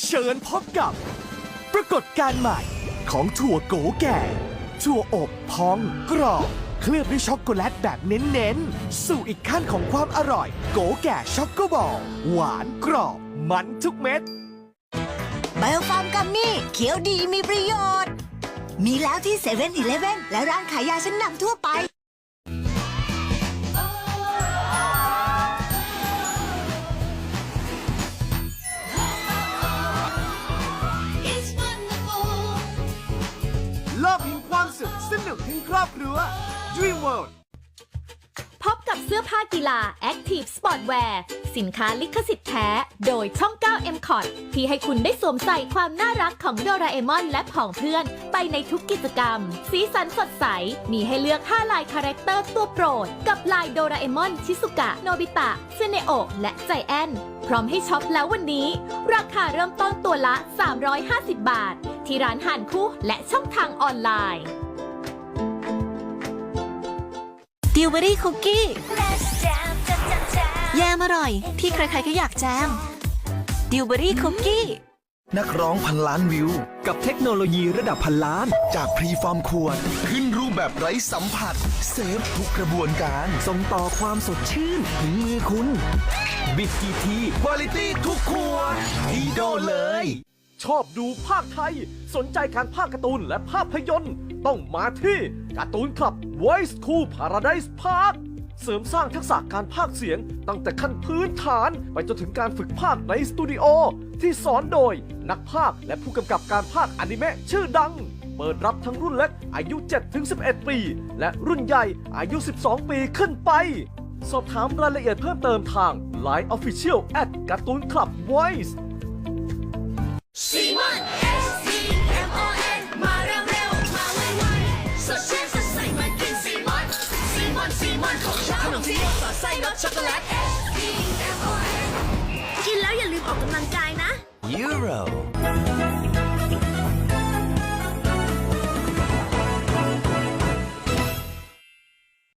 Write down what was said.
เชิญพบกับ ปรากฏการณ์ใหม่ของถั่วโกแก่ ถั่วอบพองกรอบเคลือบด้วยช็อกโกแลตแบบเน้นๆ สู่อีกขั้นของความอร่อย โกแก่ช็อกโกบอล หวานกรอบมันทุกเม็ด ไบโอฟาร์มกัมมี่เขียวดีมีประโยชน์ มีแล้วที่เซเว่นอีเลฟเว่นและร้านขายยาชั้นนำทั่วไป สนุกทั้งครอบครัว Dream World พบกับเสื้อผ้ากีฬา Active Sportwear สินค้าลิขสิทธิ์แท้ โดยช่อง 9 m c o t ที่ให้คุณได้สวมใส่ความน่ารักของโดราเอมอนและผองเพื่อน ไปในทุกกิจกรรม สีสันสดใส มีให้เลือก 5 ลายคาแรคเตอร์ตัวโปรด กับลายโดราเอมอน ชิสุกะ โนบิตะเซเนโอะและใจแอนพร้อมให้ช็อปแล้ววันนี้ ราคาเริ่มต้นตัวละ 350 บาท ที่ร้านหันคู่และช่องทางออนไลน์ ดิวเบอรี่คุกกี้ Let's jam, jam, jam, jam. แยมอร่อย ที่ใครๆก็อยากแจมดิวเบอรี่คุกกี้นักร้องพันล้านวิว กับเทคโนโลยีระดับพันล้าน จากพรีฟอร์มขวด ขึ้นรูปแบบไร้สัมผัส เซฟทุกกระบวนการ ส่งต่อความสดชื่น ถึงมือคุณ บิดกี่ทีคุณภาพทุกขวดดีโดเลย ชอบดูภาคไทย สนใจการภาคการ์ตูนและภาพยนตร์ ต้องมาที่การ์ตูนคลับ Voice Cool Paradise Park เสริมสร้างทักษะการภาคเสียง ตั้งแต่ขั้นพื้นฐานไปจนถึงการฝึกภาคในสตูดิโอ ที่สอนโดยนักภาคและผู้กำกับการภาคอนิเมะชื่อดัง เปิดรับทั้งรุ่นเล็กอายุ 7-11 ปี และรุ่นใหญ่อายุ 12 ปีขึ้นไป สอบถามรายละเอียดเพิ่มเติมทาง Line Official at การ์ตูนคลับ Voice ซีสอดไส้รสช็อกโกแลตกินแล้วอย่าลืมออกกำลังกาย